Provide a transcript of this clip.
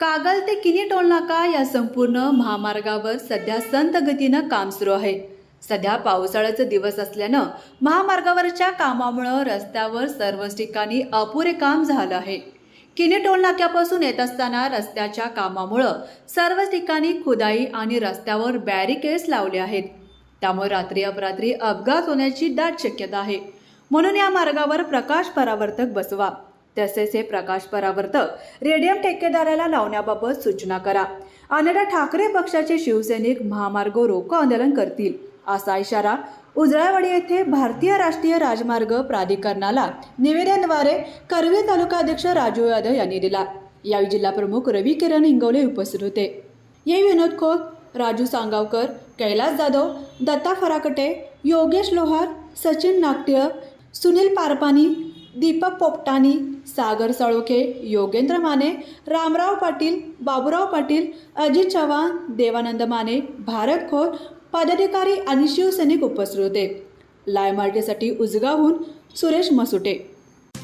कागल ते किनी टोलनाका या संपूर्ण महामार्गावर सध्या संत गतीनं काम सुरू आहे. सध्या पावसाळ्याचा दिवस असल्यानं महामार्गावरच्या कामामुळं रस्त्यावर सर्वच ठिकाणी अपुरे काम झालं आहे. किनी टोलनाक्यापासून येत असताना रस्त्याच्या कामामुळं सर्वच ठिकाणी खुदाई आणि रस्त्यावर बॅरिकेड्स लावले आहेत. त्यामुळे रात्री अपरात्री अपघात होण्याची दाट शक्यता आहे. म्हणून या मार्गावर प्रकाश परावर्तक बसवा. तसेच हे प्रकाश परावर्तक रेडियम ठेकेदाराला लावण्याबाबत सूचना करा. अन्यथा ठाकरे पक्षाचे शिवसैनिक महामार्ग रोको आंदोलन करतील असा इशारा उजळावाडी येथे भारतीय राष्ट्रीय राजमार्ग प्राधिकरणाला निवेदनद्वारे करवीर तालुका अध्यक्ष राजू यादव यांनी दिला. यावेळी जिल्हाप्रमुख रवी किरण हिंगवले उपस्थित होते. यावेळी विनोद खोत राजू सांगावकर कैलास जाधव दत्ता फराकटे योगेश लोहार सचिन नागटिळक सुनील पारपानी दीपक पोपटानी सागर साळोखे योगेंद्र माने रामराव पाटील बाबूराव पाटील अजित चव्हाण देवानंद माने भारत खोर पदाधिकारी आणि शिवसैनिक उपस्थित होते. लाय मार्टीसाठी उजगावहून सुरेश मसुटे.